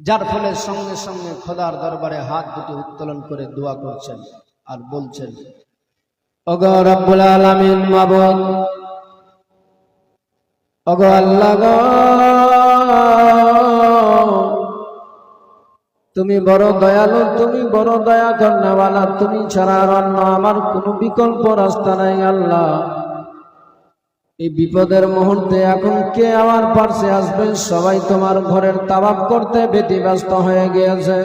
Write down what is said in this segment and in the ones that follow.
যার ফলে সঙ্গে সঙ্গে খোদার দরবারে হাত দুটি উত্তোলন করে দোয়া করছেন আর বলছেন অগ রব্বুল আলামিন, মাবুদ। অগ আল্লাহ তুমি বড় দয়ালু, তুমি বড় দয়া কর্ণাওয়ালা তুমি ছাড়া অন্য আমার কোনো বিকল্প রাস্তা নাই, আল্লাহ। এই বিপদের মুহূর্তে এখন কে আমার পার্শ্বে আসবে? সবাই তোমার ঘরের তাবাব করতে ব্যতিব্যস্ত হয়ে গিয়েছে।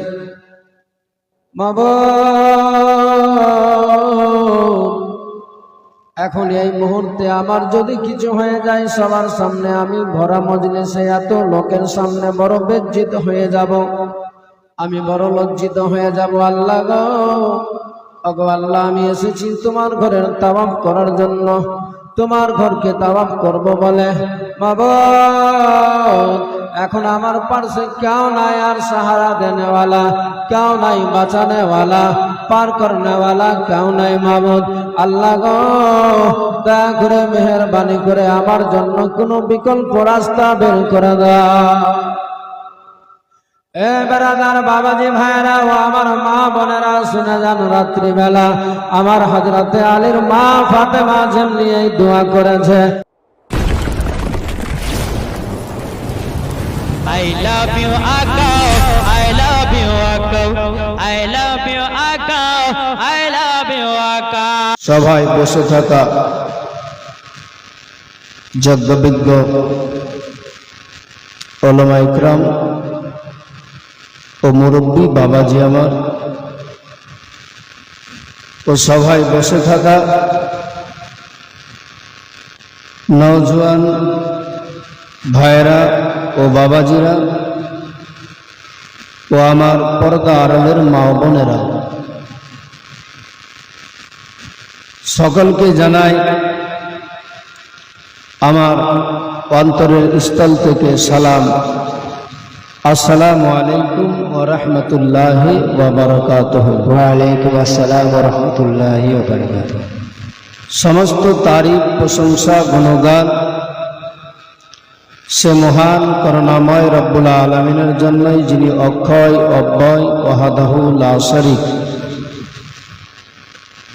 এখন এই মুহূর্তে আমার যদি কিছু হয়ে যায়, সবার সামনে আমি ভরা মজলিসে এত লোকের সামনে বড় বেজ্জিত হয়ে যাব। আমি বড় লজ্জিত হয়ে যাব, আল্লাহ গো! আল্লাহ, আমি এসেছি তোমার ঘরের তাবাব করার জন্য। তোমার ঘরকে তাবাব করব বলে। মাবুদ, এখন আমার পার্শ্বে কেউ নাই আর সাহারা দেনেওয়ালা কেউ নাই বাঁচানেওয়ালা পার করনেওয়ালা কেউ নাই মাবুদ আল্লাহ গো দয়া করে মেহরবানি করে আমার জন্য কোনো বিকল্প রাস্তা বের করে দাও। এ বেড়াদার বাবাজি ভাইরা ও আমার মা বোনেরা শুনে যান রাত্রিবেলা আমার হজরতে আলীর মা ফাতেমা যেমনি এই দোয়া করেছে I love you, Akko. I love you, Akko. I love you, Akko. I love you, Akko. সভায় বসে থাকা যজ্ঞবিজ্ঞ ওলমা ইকরাম ও মুরব্বী, বাবাজি আমার। ও সভায় বসে থাকা নওজোয়ান ভাইরা ও বাবাজিরা ও আমার পর্দা আড়ালের মা বোনেরা। সকলকে জানাই আমার অন্তরের স্থল থেকে সালাম। আসসালামু আলাইকুম ওয়া রাহমাতুল্লাহি ওয়া বারাকাতুহু। ওয়ালাইকুম আসসালাম রহমতুল্লাহি সমস্ত তারিফ প্রশংসা গুণগান সে মহান করুণাময় রব্বুল আলমিনের জন্যই যিনি অক্ষয় অব্যয় ওহাদাহু লা শরীক।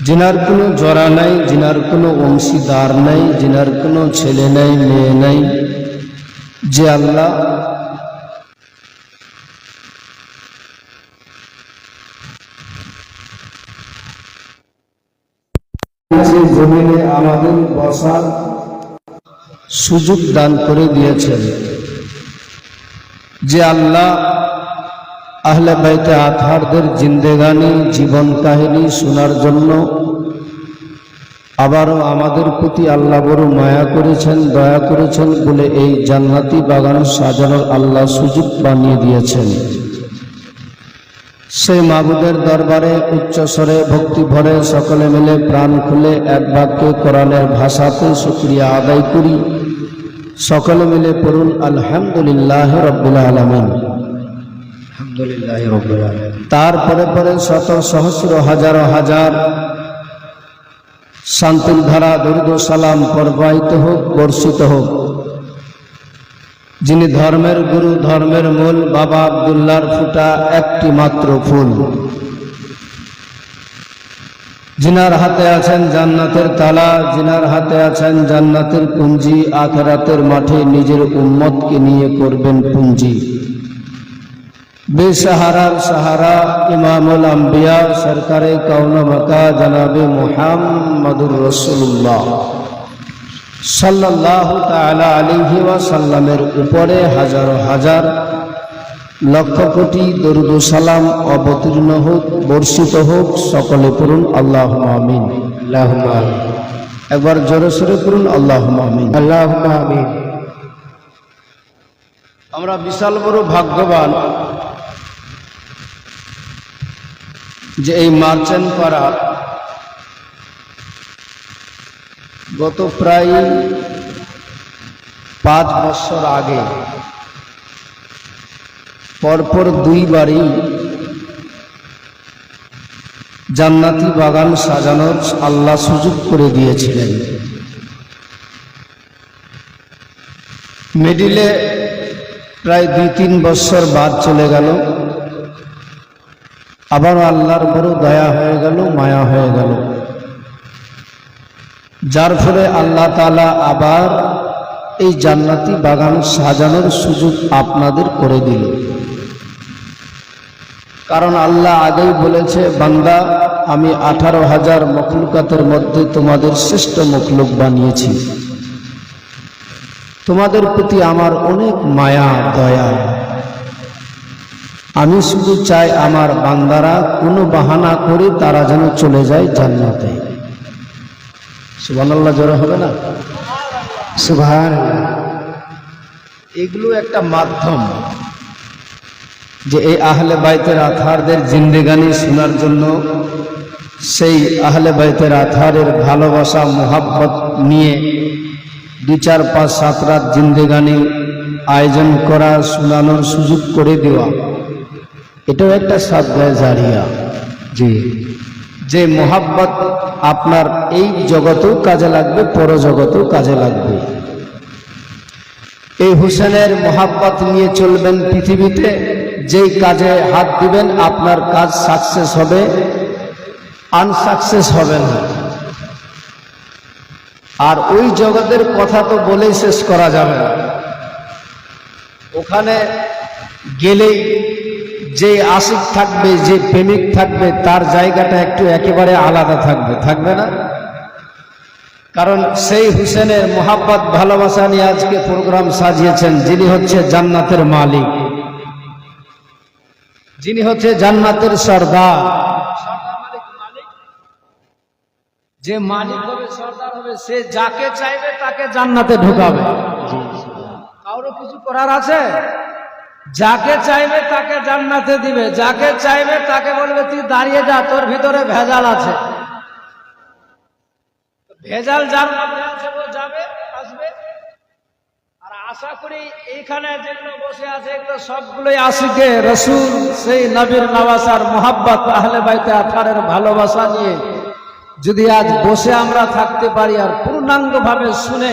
জিনার কোনো জরা নাই জিনার কোনো অংশীদার নাই জিনার কোনো ছেলে নাই মেয়ে নাই যে আল্লাহ যে জমিনে আমাদের বসার সুযোগ দান করে দিয়েছেন। যে আল্লাহ আহলে বাইতে আথারদের জিন্দেগানি, জীবন কাহিনী শোনার জন্য আবারও আমাদের প্রতি আল্লাহ বড় মায়া করেছেন, দয়া করেছেন বলে এই জান্নাতি বাগান সাজানোর আল্লাহ সুযোগ বানিয়ে দিয়েছেন। সেই মাবুদের দরবারে উচ্চস্বরে ভক্তি ভরে সকলে মিলে প্রাণ খুলে এক বাক্যে কোরআনের ভাষাতে শুক্রিয়া আদায় করি। সকলে মিলে পড়ুন আলহামদুলিল্লাহ রব্বুল আলমিন। তারপরে পরে শত সহস্র হাজার হাজার শান্তির ধারা দুর্দ সালাম প্রবাহিত হোক বর্ষিত হোক। যিনি ধর্মের গুরু, ধর্মের মূল, বাবা আবদুল্লার ফুটা একটি মাত্র ফুল। জিনার হাতে আছেন জান্নাতের তালা জিনার হাতে আছেন জান্নাতের পুঞ্জি আখেরাতের মাঠে নিজের উম্মতকে নিয়ে করবেন পুঞ্জি বেসাহারার সাহারা, ইমামুল আম্বিয়া, সরকারে কৌন মকা জনাবে মুহাম্মদুর রসুল্লাহ সাল্লাহ তালা আলিহি ওয়াসাল্লামের উপরে হাজার হাজার লক্ষ কোটি দরুদ সালাম অবতীর্ণ হোক বর্ষিত হোক সকলে পড়ুন আল্লাহ আমিন। আমিন। একবার জোরে সোরে পড়ুন আল্লাহ আমিন। আল্লাহ আমিন। আমরা বিশাল বড় ভাগ্যবান যে এই মার্চেন্ট পাড়া গত প্রায় পাঁচ বছর আগে, পরপর দুইবারই জান্নাতি বাগান সাজানোর আল্লাহ সুযোগ করে দিয়েছিলেন। মিডিলে প্রায় দুই তিন বছর বাদ চলে গেল। আবার আল্লাহর বড় দয়া হয়ে গেল, মায়া হয়ে গেল। যার ফলে আল্লাহ তালা আবার এই জান্নাতি বাগান সাজানোর সুযোগ আপনাদের করে দিল। কারণ আল্লাহ আগেই বলেছে, বান্দা, আমি আঠারো হাজার মখলুকাতের মধ্যে তোমাদের শ্রেষ্ঠ মখলুক বানিয়েছি। তোমাদের প্রতি আমার অনেক মায়া, দয়া। আমি শুধু চাই আমার বান্দারা কোনো বাহানা করে তারা যেন চলে যায় জান্নাতে। সুবহানাল্লাহ, জোরে হবে না? সুবহান এগুলো একটা মাধ্যম যে এই আহলে বাইতের আথারদের জিন্দেগানি শোনার জন্য সেই আহলে বাইতের আথারের ভালোবাসা, মোহাব্বত নিয়ে দু চার, পাঁচ, সাত রাত জিন্দেগানি আয়োজন করা, শোনানোর সুযোগ করে দেওয়া। এটাও একটা সাধ্যায় জারিয়া। জি। যে মোহাব্বত আপনার এই জগতেও কাজে লাগবে, পরজগতেও কাজে লাগবে। এই হুসেনের মোহাব্বত নিয়ে চলবেন পৃথিবীতে, যেই কাজে হাত দিবেন, আপনার কাজ সাকসেস হবে আনসাকসেস হবে না। আর ওই জগতের কথা তো বলেই শেষ করা যাবে না। ওখানে গেলেই যে আশিক থাকবে, যে প্রেমিক থাকবে, তার জায়গাটা একটু একেবারে আলাদা থাকবে। থাকবে না? কারণ সেই হুসেনের মোহাব্বত, ভালোবাসা নিয়ে আজকে প্রোগ্রাম সাজিয়েছেন, যিনি হচ্ছে জান্নাতের মালিক। যিনি হচ্ছে জান্নাতের সর্দার। যে মালিক হবে, সর্দার হবে, সে যাকে চাইবে, তাকে জান্নাতে ঢুকাবে। কারও কিছু করার আছে? যাকে চাইবে তাকে জান্নাতে দিবে, যাকে চাইবে তাকে বলবে, তুই দাঁড়িয়ে যা, তোর ভিতরে ভেজাল আছে। ভেজাল যার মধ্যে আছে যাবে, আসবে। আর আশা করি এইখানে যেগুলো বসে আছে, এগুলো সবগুলোই আশিকে রসুল, সেই নবীর নওয়াসার মোহাব্বত আহলে বাইতে আথারের ভালোবাসা নিয়ে যদি আজ বসে আমরা থাকতে পারি আর পূর্ণাঙ্গ ভাবে শুনে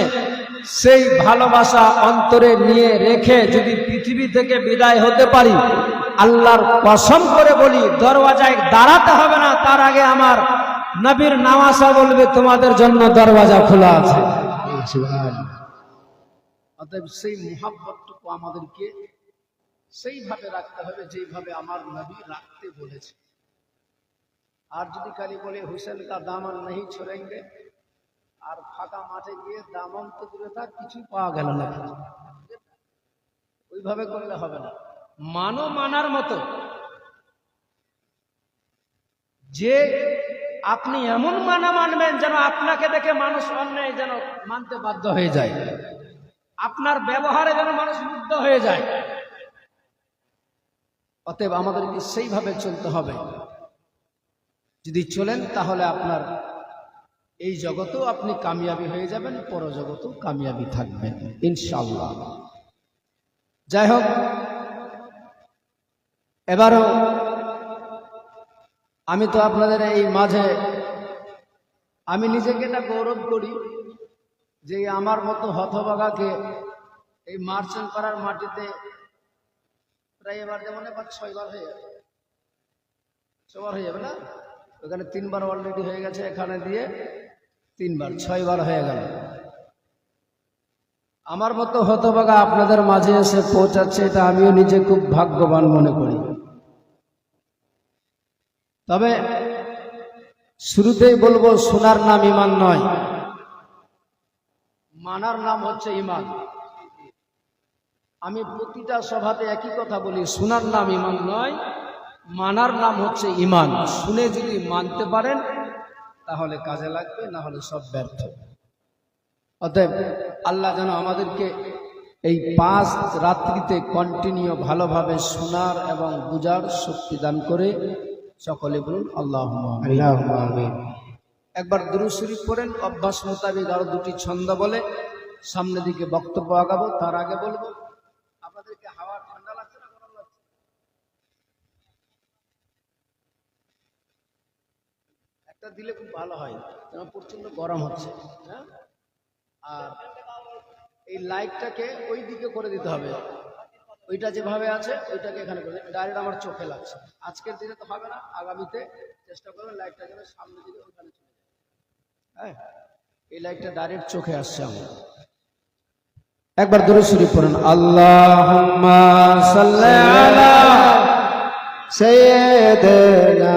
সেই ভালোবাসা অন্তরে নিয়ে রেখে যদি পৃথিবী থেকে বিদায় হতে পারি, আল্লাহর কসম করে বলি, দরওয়াজায় দাঁড়াতে হবে না, তার আগে আমার নবীর নামাসা বলবে, তোমাদের জন্য দরওয়াজা খোলা আছে। অতএব সেই মহাব্বতটুকু আমাদেরকে সেইভাবে রাখতে হবে যেভাবে আমার নবী রাখতে বলেছে। আর যদি কালি বলে, হুসেন কা দামান নেই ছড়েঙ্গে? আর ফাঁকা মাঠে গিয়ে দামন তো দূরে থাক কিছু পাওয়া গেল না। ওইভাবে করলে হবে না। মানো মানার মতো। যে আপনি এমন মানা মানবেন যেন আপনাকে দেখে মানুষ অন্যায় যেন মানতে বাধ্য হয়ে যায়। আপনার ব্যবহারে যেন মানুষ মুগ্ধ হয়ে যায়। অতএব আমাদেরকে সেইভাবে চলতে হবে। যদি চলেন তাহলে আপনার এই জগতেও আপনি কামিয়াবি হয়ে যাবেন, পরজগতেও কামিয়াবি থাকবেন ইনশাল্লাহ যাই হোক, এবারও আমি তো আপনাদের এই মাঝে, আমি নিজেকে এটা গৌরব করি যে আমার মতো হতভাগাকে এই মার্চেন্ট পাড়ার মাটিতে প্রায় এবার যেমন এবার ছয়বার হয়ে যাবে। ছবার হয়ে যাবে না? ওখানে তিনবার অলরেডি হয়ে গেছে এখানে দিয়ে। তিনবার, ছয়বার হয়ে গেল। আমার মতো হতভাগা আপনাদের মাঝে এসে পৌঁছাচ্ছে এটা আমিও নিজে খুব ভাগ্যবান মনে করি। তবে শুরুতেই বলব, সোনার নাম ইমান নয়। মানার নাম হচ্ছে ইমান। আমি প্রতিটা সভাতে একই কথা বলি, সোনার নাম ইমান নয়, মানার নাম হচ্ছে ইমান। শুনে যদি মানতে পারেন তাহলে কাজে লাগবে না হলে সব ব্যর্থ। অতএব আল্লাহ যেন আমাদেরকে এই পাঁচ রাত্রিতে কন্টিনিউ ভালোভাবে শোনার এবং বুঝার শক্তি দান করে সকলে বলুন আল্লাহ একবার দুরু শরীফ পড়েন অভ্যাস মোতাবেক আরও দুটি ছন্দ বলে। সামনের দিকে বক্তব্য আগাবো তার আগে বলব আমাদেরকে হাওয়া ঠান্ডা লাগছে না গরম লাগছে একটা দিলে খুব ভালো হয় যেন প্রচন্ড গরম হচ্ছে হ্যাঁ আর এই লাইটটাকে ওই দিকে করে দিতে হবে ওইটা যেভাবে আছে ওইটাকে এখানে করে ডাইরেক্ট আমার চোখে লাগছে আজকের দিনে তো হবে না আগামীতে চেষ্টা করবেন লাইটটা যেন সামনে দিকে ওখানে চলে যায়। হ্যাঁ এই লাইটটা ডাইরেক্ট চোখে আসছে আমার একবার দূরে শরীফ পড়েন আল্লাহুম্মা সাল্লি আলা سيدنا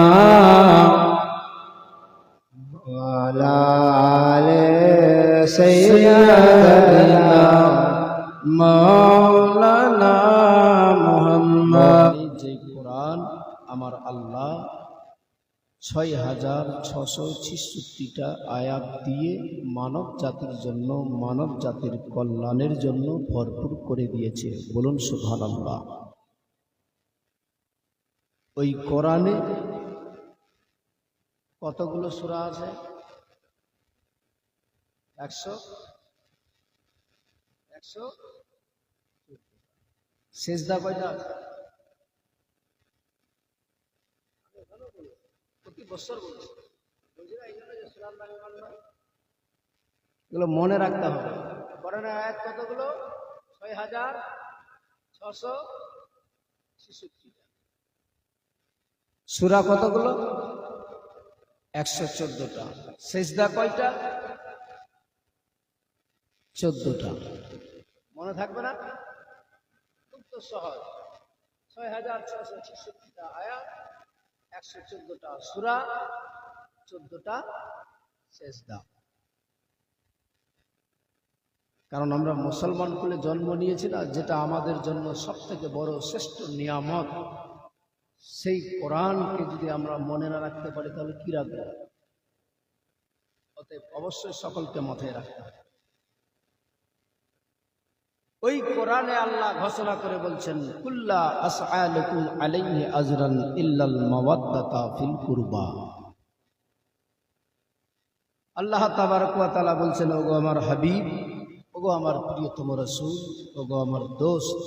ছয় হাজার ছশো ছিষট্টিটা আয়াত দিয়ে মানব জাতির জন্য মানব জাতির কল্যাণের জন্য ভরপুর করে দিয়েছে। বলুন সুভান আল্লাহ ওই কোরআনে কতগুলো সূরা আছে? একশো? একশো? শেষদা কয়টা আছে? প্রতি বছর বলছি বলছি না, এই জন্য যে সুরার নামে মানবে। এগুলো মনে রাখতে হবে। করোনার আয়াত কতগুলো? ছয় হাজার ছশো ছেষট্টিটা সুরা কতগুলো? একশো চোদ্দটা শেষদা কয়টা? চোদ্দটা মনে থাকবে না? খুব তো সহজ। ছয় হাজার ছশো ছেষট্টিটা আয়াত। একশো চোদ্দটা সুরা চোদ্দটা কারণ আমরা মুসলমান কুলে জন্ম নিয়েছি না, যেটা আমাদের জন্য সব থেকে বড় শ্রেষ্ঠ নিয়ামত। সেই কোরআনকে যদি আমরা মনে না রাখতে পারি, তাহলে কি রাখব? অতএব অবশ্যই সকলকে মাথায় রাখতে হবে। ওই কোরআনে আল্লাহ ঘোষণা করে বলছেন আল্লাহ তাবারক বলছেন, ওগো আমার হাবিব, ওগো আমার প্রিয়তম রাসূল, ওগো আমার দোস্ত,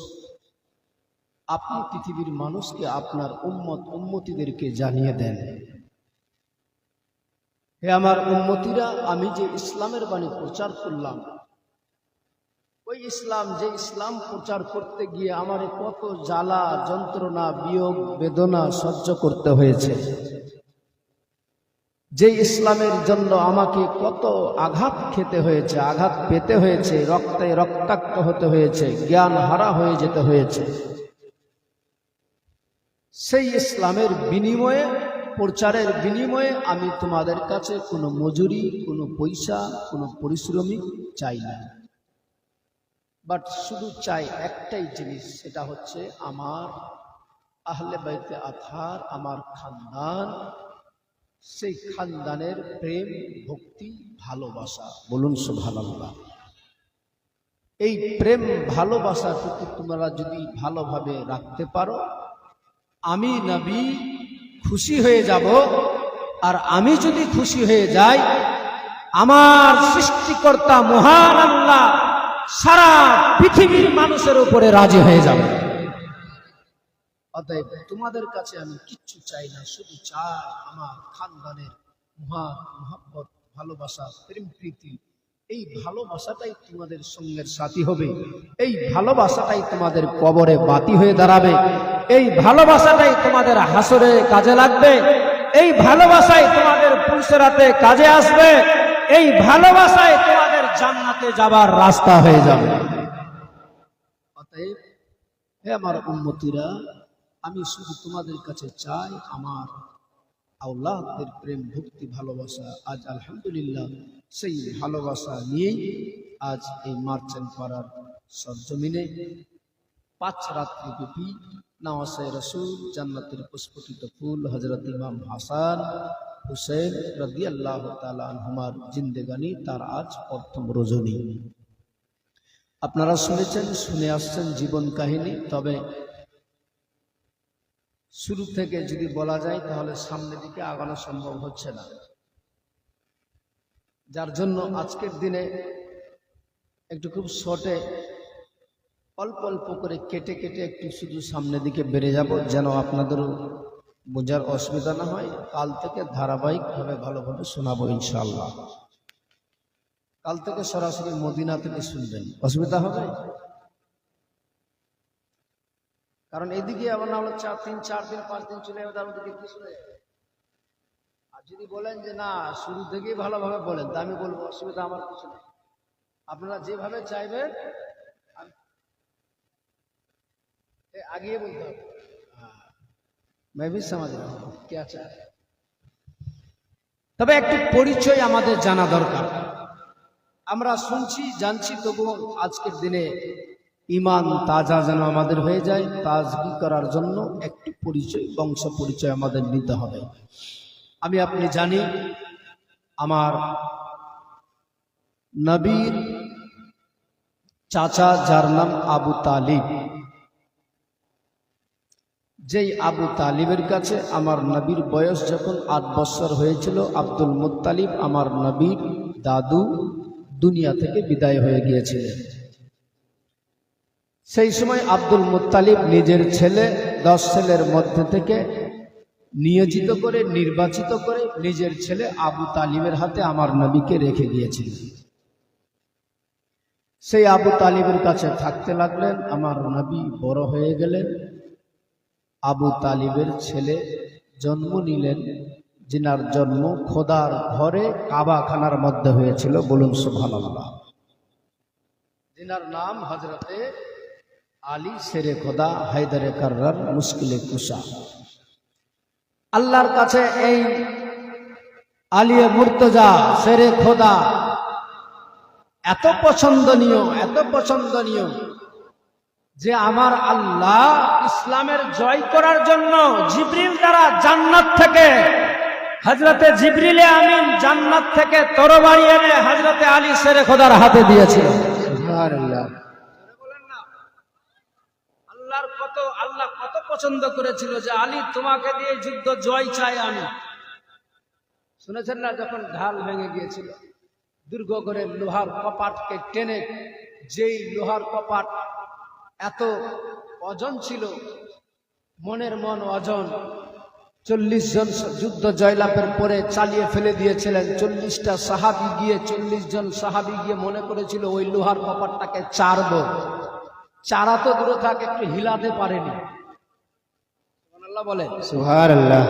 আপনি পৃথিবীর মানুষকে আপনার উম্মত উম্মতিদেরকে জানিয়ে দেন। হে আমার উম্মতিরা, আমি যে ইসলামের বাণী প্রচার করলাম ওই ইসলাম যে ইসলাম প্রচার করতে গিয়ে আমার কত জ্বালা, যন্ত্রণা, বিয়োগ, বেদনা সহ্য করতে হয়েছে। যে ইসলামের জন্য আমাকে কত আঘাত খেতে হয়েছে, আঘাত পেতে হয়েছে, রক্তে রক্তাক্ত হতে হয়েছে, জ্ঞান হারা হয়ে যেতে হয়েছে। সেই ইসলামের বিনিময়ে, প্রচারের বিনিময়ে আমি তোমাদের কাছে কোনো মজুরি, কোনো পয়সা, কোনো পরিশ্রমিক চাই না। বাট শুধু চাই একটাই জিনিস, সেটা হচ্ছে আমার আহলে বাইতে আথার, আমার খানদান, সেই খানদানের প্রেম, ভক্তি, ভালোবাসা। বলুন সুবহানাল্লাহ। এই প্রেম, ভালোবাসাটুকু তোমরা যদি ভালোভাবে রাখতে পারো, আমি নবী খুশি হয়ে যাব, আর আমি যদি খুশি হয়ে যাই, আমার সৃষ্টিকর্তা মহান আল্লাহ সারা পৃথিবীর মানুষের উপরে রাজি হয়ে যাবে। অতএব তোমাদের কাছে আমি কিচ্ছু চাই না, শুধু চাই আমার খানদানের মহান মহাব্বত, ভালোবাসা, প্রেম প্রীতি। এই ভালোবাসাটাই তোমাদের সঙ্গের সাথী হবে। এই ভালোবাসাটাই তোমাদের কবরে বাতি হয়ে দাঁড়াবে। এই ভালোবাসাটাই তোমাদের হাসরে কাজে লাগবে। এই ভালোবাসাই তোমাদের পুলসেরাতে কাজে আসবে। এই ভালোবাসায় জান্নাতে যাবার রাস্তা হয়ে যাবে। অতএব, হে আমার উন্মতিরা আমি শুধু তোমাদের কাছে চাই আমার আল্লাহদের প্রেম, ভক্তি, ভালোবাসা। আজ আলহামদুলিল্লাহ সেই ভালোবাসা নিয়েই আজ এই মার্চেন্ট পাড়ার সরজমিনে পাঁচ রাত্রি ব্যাপী নওয়াসে রসুল জান্নাতের পুষ্পটিত ফুল হজরত ইমাম হাসান হুসেন রদি আল্লাহ তালাহুমার জিন্দেগানি, তার আজ প্রথম রজনী। আপনারা শুনেছেন, শুনে আসছেন জীবন কাহিনী, তবে শুরু থেকে যদি বলা যায়, তাহলে সামনের দিকে আগানো সম্ভব হচ্ছে না। যার জন্য আজকের দিনে একটু খুব শর্টে অল্প অল্প করে কেটে কেটে একটু শুধু সামনের দিকে বেড়ে যাব, যেন আপনাদেরও বোঝার অসুবিধা না হয়, কাল থেকে ধারাবাহিকভাবে ভালোভাবে শোনাবো ইনশাল্লাহ কাল থেকে সরাসরি মদিনা থেকে শুনবেন। অসুবিধা হবে? কারণ এদিকে আবার না হলো চার তিন চার দিন, পাঁচ দিন চলে যাবে, তার শুনে? আর যদি বলেন যে না, শুরু থেকেই ভালোভাবে বলেন, তা আমি বলব, অসুবিধা আমার কিছু নেই। আপনারা যেভাবে চাইবেন আগিয়ে বলতে হবে। मैं भी समझ रहा हूँ क्या चाह रहे हैं। তবে একটু পরিচয় আমাদের জানা দরকার আমরা শুনছি জানছি তবু আজকের দিনে ইমান তাজা যেন আমাদের হয়ে যায় তাজগি করার জন্য একটু পরিচয় বংশ পরিচয় আমাদের নিতে হবে আমি আপনি জানি আমার নবীর চাচা যার নাম আবু তালিব যেই আবু তালিবের কাছে আমার নবীর বয়স যখন আট বছর হয়েছিল, আব্দুল মুত্তালিব আমার নবীর দাদু দুনিয়া থেকে বিদায় হয়ে গিয়েছিলেন। সেই সময় আব্দুল মুত্তালিব নিজের ছেলে, দশ ছেলের মধ্যে থেকে নিয়োজিত করে, নির্বাচিত করে নিজের ছেলে আবু তালিবের হাতে আমার নবীকে রেখে দিয়েছিলেন সেই আবু তালিবের কাছে থাকতে লাগলেন, আমার নবী বড় হয়ে গেলেন। আবু তালিবের ছেলে জন্ম নিলেন যিনার জন্ম খোদার ঘরে কাবাখানার মধ্যে হয়েছিল, বলুন সুবহানাল্লাহ। যিনার নাম হজরতে আলী শেরে খোদা হায়দারে কার্রার মুশকিলে কুশা। আল্লাহর কাছে এই আলিয়ে মুর্তজা শেরে খোদা এত পছন্দনীয় এত পছন্দনীয়। যে আমার আল্লাহ ইসলামের জয় করার জন্য জিব্রিল দ্বারা জান্নাত থেকে হজরতে জিব্রিলে আমিন জান্নাত থেকে তরবারি এনে হজরতে আলী শেরে খোদার হাতে দিয়েছিল। আল্লাহর কত আল্লাহ কত পছন্দ করেছিল যে আলী তোমাকে দিয়ে যুদ্ধ জয় চাই আমি। শুনেছেন না যখন ঢাল ভেঙে গিয়েছিল দুর্গ করে লোহার কপাটকে টেনে যেই লোহার কপাট এত অজন ছিল। মনের মন অজন। চল্লিশ জন যুদ্ধ জয়লাভের পরে চালিয়ে ফেলে দিয়েছিলেন। চল্লিশটা সাহাবি গিয়ে চল্লিশ জন সাহাবি গিয়ে মনে করেছিল ওই লোহার কপারটাকে চারব চারা তো দূরে থাক একটু হিলাতে পারেনি। বলে সুবহানাল্লাহ।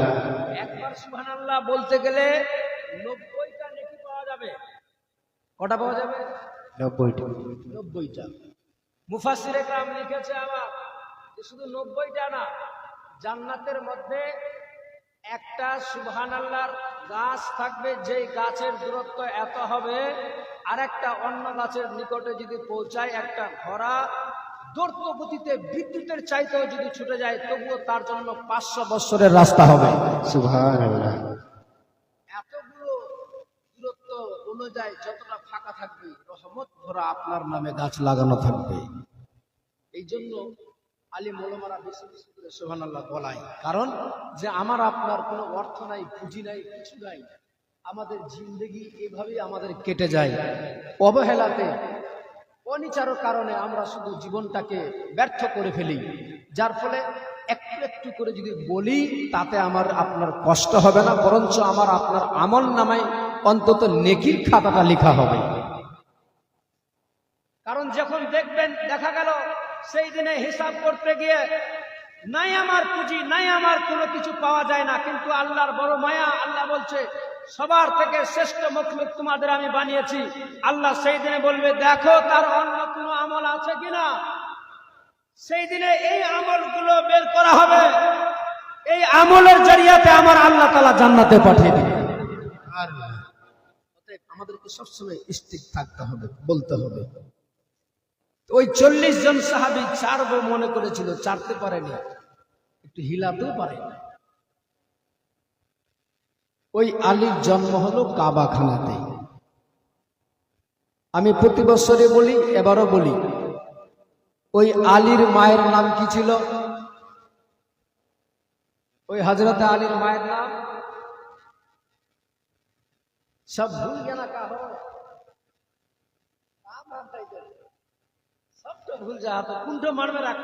একবার সুবহানাল্লাহ বলতে গেলে নব্বইটা নেকি পাওয়া যাবে। কটা পাওয়া যাবে? নব্বইটি। নব্বইটা। মুফাসিরে কাম লিখেছে আবার যে শুধু নব্বইটা না জান্নাতের মধ্যে একটা সুবহান আল্লাহর গাছ থাকবে যেই গাছের দূরত্ব এত হবে আর একটা অন্য গাছের নিকটে যদি পৌঁছায় একটা ঘোড়া দৌড় গতিতে বিদ্যুতের চাইতেও যদি ছুটে যায় তবুও তার জন্য পাঁচশো বছরের রাস্তা হবে। এতগুলো দূরত্ব অনুযায়ী যতটা ফাঁকা থাকবে। রহমত ভরা আপনার নামে গাছ লাগানো থাকবে। এই জন্য আলী মোলমারা বেশি বেশি করে সোহান আল্লাহ বলাই কারণ যে আমার আপনার কোনো অর্থ নাই পুঁজি নাই কিছু নাই আমাদের জিন্দগি এভাবেই আমাদের কেটে যায়। অবহেলাতে অনিচারও কারণে আমরা শুধু জীবনটাকে ব্যর্থ করে ফেলি। যার ফলে একটু একটু করে যদি বলি তাতে আমার আপনার কষ্ট হবে না বরঞ্চ আমার আপনার আমল নামায় অন্তত নেকির খাতাটা লেখা হবে। কারণ যখন দেখবেন, দেখা গেল সেই দিনে হিসাব করতে গিয়ে, নাই আমার পুঁজি, নাই আমার কোনো কিছু পাওয়া যায় না, কিন্তু আল্লাহর বড় মায়া, আল্লাহ বলছে, সবার থেকে শ্রেষ্ঠ মখলুক তোমাদের আমি বানিয়েছি। আল্লাহ সেই দিনে বলবে, দেখো তার অন্য কোনো আমল আছে কিনা? সেই দিনে এই আমলগুলো বের করা হবে। এই আমলের জরিয়াতে আমার আল্লাহ তালা জান্নাতে পাঠিয়ে দিবে। আমাদেরকে সবসময় স্টিক থাকতে হবে, বলতে হবে। ওই চল্লিশ জন সাহাবি চারবো মনে করেছিল চারতে পারেনি। একটু হিলাতেও পারে ওই আলীর জন্ম হলো কাবাখানাতে আমি প্রতি বছরে বলি, এবারও বলি, ওই আলীর মায়ের নাম কি ছিল? ওই হজরত আলীর মায়ের নাম? সব ভুল গেনা কা হো নাম নামটাই জানি। সব তো ভুল যা, তো কুণ্ঠ মারবে রাখ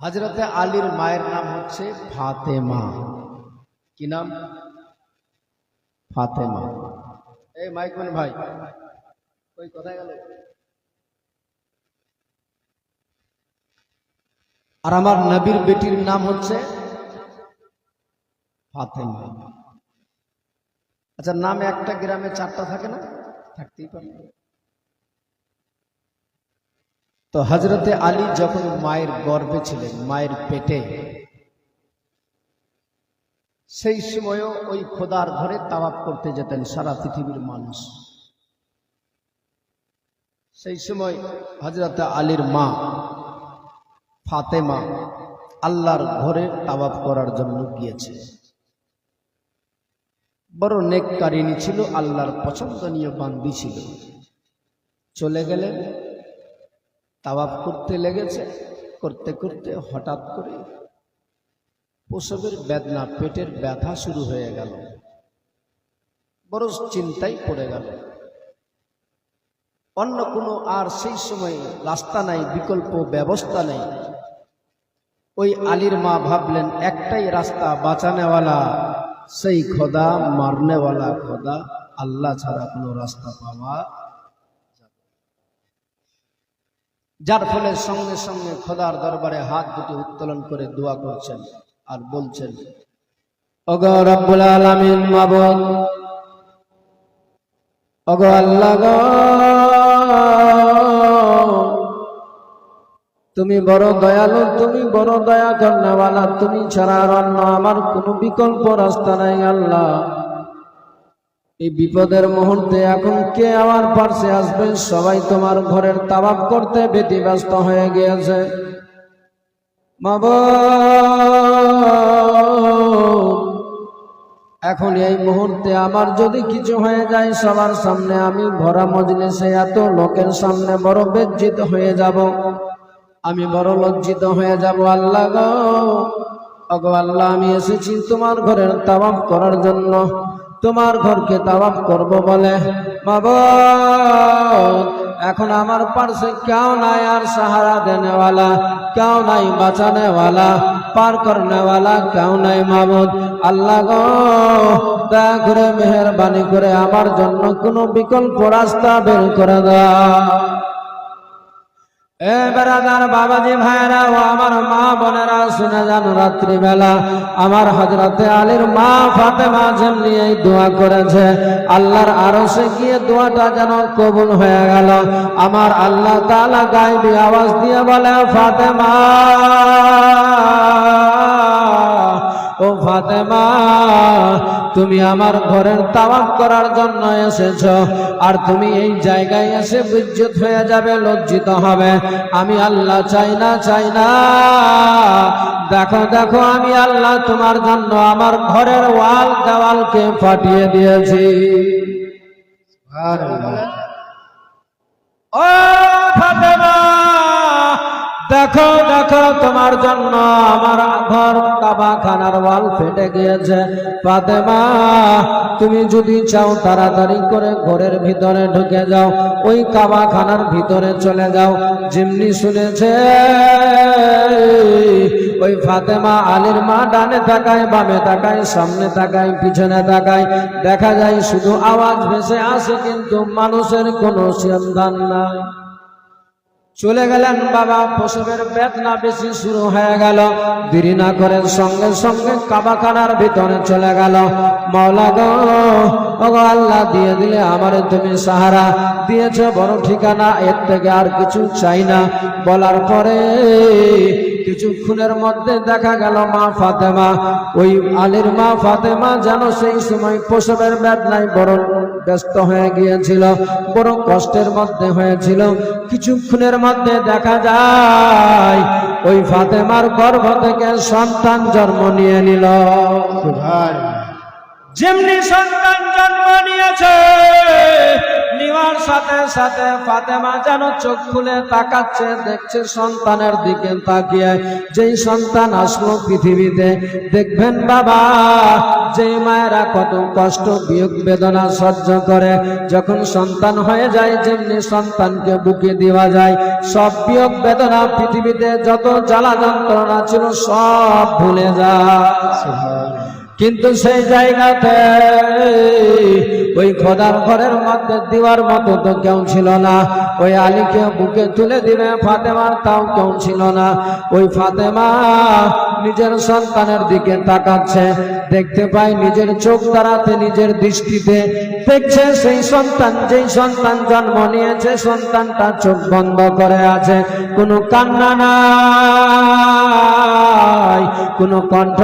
হজরতে আলীর মায়ের নাম হচ্ছে ফাতেমা। কি নাম? ফাতেমা। এই মাইকুন ভাই ওই কোথায় গেল? আর আমার নবীর বেটির নাম হচ্ছে ফাতেমা। আচ্ছা নাম একটা গ্রামে চারটা থাকে না? থাকতেই পারে। তো হজরতে আলী যখন মায়ের গর্ভে ছিলেন, মায়ের পেটে, সেই সময়ও ওই খোদার ঘরে তাওয়াব করতে যেতেন সারা পৃথিবীর মানুষ। সেই সময় হজরতে আলীর মা ফাতেমা আল্লাহর ঘরে তাওয়াব করার জন্য গিয়েছে। বড় নেককারিনী ছিল, আল্লাহর পছন্দনীয় বান্দি ছিল। চলে গেলেন তাওয়াব করতে লেগেছে, করতে করতে হঠাৎ করে প্রসবের বেদনা, পেটের ব্যথা শুরু হয়ে গেল। বড় চিন্তায় পড়ে গেল। অন্য কোনো আর সেই সময় রাস্তা নাই, বিকল্প ব্যবস্থা নেই। ওই আলীর মা ভাবলেন, একটাই রাস্তা বাঁচানেওয়ালা সেই খোদা মারনেওয়ালা খোদা আল্লাহ ছাড়া কোনো রাস্তা পাওয়া যার ফলে সঙ্গে সঙ্গে খোদার দরবারে হাত দুটি উত্তোলন করে দোয়া করছেন আর বলছেন আল্লাহ তুমি বড় দয়ালু, তুমি বড় দয়া কর্ণওয়ালা তুমি ছাড়া অন্য আমার কোনো বিকল্প রাস্তা নাই, আল্লাহ। এই বিপদের মুহূর্তে এখন কে আমার পার্শ্বে আসবে? সবাই তোমার ঘরের তাবাব করতে ব্যতিব্যস্ত হয়ে গিয়েছে। এখন এই মুহূর্তে আমার যদি কিছু হয়ে যায়, সবার সামনে আমি ভরা মজলিসে এত লোকের সামনে বড় বেজ্জিত হয়ে যাব। আমি বড় লজ্জিত হয়ে যাব, আল্লাহ গো। আল্লাহ, আমি এসেছি তোমার ঘরের তাবাব করার জন্য। তোমার ঘরকে তাবাব করব বলে। বাবা এখন আমার পার্শ্বে কেউ নাই আর সাহারা দেনেওয়ালা, কেউ নাই বাঁচানেওয়ালা, পার করনেওয়ালা কেউ নাই মামুদ আল্লাহ গো, দয়া করে মেহরবানি করে আমার জন্য কোনো বিকল্প রাস্তা বের করে দাও। আমার মা ফাতেমা দোয়া করেছে, আল্লাহর সে দোয়াটা যেন কবুল হয়ে গেল। আমার আল্লাহ তালা গাইবি আওয়াজ দিয়ে বলে, ফাতেমা! ও ফাতেমা তুমি আমার ঘরের তাওয়াব করার জন্য এসেছ আর তুমি এই জায়গায় এসে বিদ্যুৎ হয়ে যাবে লজ্জিত হবে। আমি আল্লাহ চাই না চাই না। দেখো দেখো আমি আল্লাহ তোমার জন্য আমার ঘরের ওয়াল দেওয়ালকে ফাটিয়ে দিয়েছি। ও ফাতেমা! দেখো দেখো, তোমার জন্য আমার ঘর কাবা খানার ওয়াল ফেটে গিয়েছে। ফাতেমা, তুমি যদি চাও তাড়াতাড়ি করে ঘরের ভিতরে ঢুকে যাও, ওই কাবা খানার ভিতরে চলে যাও। যেমনি শুনেছে, ওই ফাতেমা আলীর মা ডানে তাকায়, বামে তাকায়, সামনে তাকায়, পিছনে তাকায়। দেখা যায় শুধু আওয়াজ ভেসে আসে, কিন্তু মানুষের কোনো সন্ধান নাই। চলে গেলেন বাবা, প্রসবের বেদনা বেশি শুরু হয়ে গেল। দেরি না করে সঙ্গে সঙ্গে কাবাখানার ভিতরে চলে গেল। মৌলা গো আল্লাহ দিয়ে দিলে আমার তুমি সাহারা। দিয়েছ বড় ঠিকানা, এর থেকে আর কিছু চাই না। বলার পরে কিছুক্ষণের মধ্যে দেখা গেল মা ফাতেমা। ওই আলীর মা ফাতেমা যেন সেই সময় প্রসবের বেদনায় বড় ব্যস্ত হয়ে গিয়েছিল বড় কষ্টের মধ্যে হয়েছিল। কিছুক্ষণের মধ্যে দেখা যায়, ওই ফাতেমার গর্ভ থেকে সন্তান জন্ম নিয়ে নিল। যেমনি সন্তান জন্ম নিয়েছে, নেওয়ার সাথে সাথে ফাতেমা যেন চোখ খুলে তাকাচ্ছে, দেখছে সন্তানের দিকে তাকিয়ে। যেই সন্তান আসলো পৃথিবীতে, দেখবেন বাবা যে মায়েরা কত কষ্ট, বিয়োগ বেদনা সহ্য করে। যখন সন্তান হয়ে যায়, যেমনি সন্তানকে বুকে দেওয়া যায়, সব বিয়োগ বেদনা পৃথিবীতে যত জ্বালা যন্ত্রণা ছিল, সব ভুলে যায়। কিন্তু সেই জায়গাতে ওই খোদার ঘরের মধ্যে দেওয়ার মতো তো কেউ ছিল না। ওই আলীকে বুকে তুলে দিবে ফাতেমার তাও কেউ ছিল না। ওই ফাতেমা নিজের সন্তানের দিকে তাকাচ্ছে, দেখতে পাই নিজের চোখ দ্বারাতে নিজের দৃষ্টিতে দেখছে সেই সন্তান, যেই সন্তান জন্ম নিয়েছে, সন্তানটা চোখ বন্ধ করে আছে। কোনো কান্না নাই, কোনো কণ্ঠ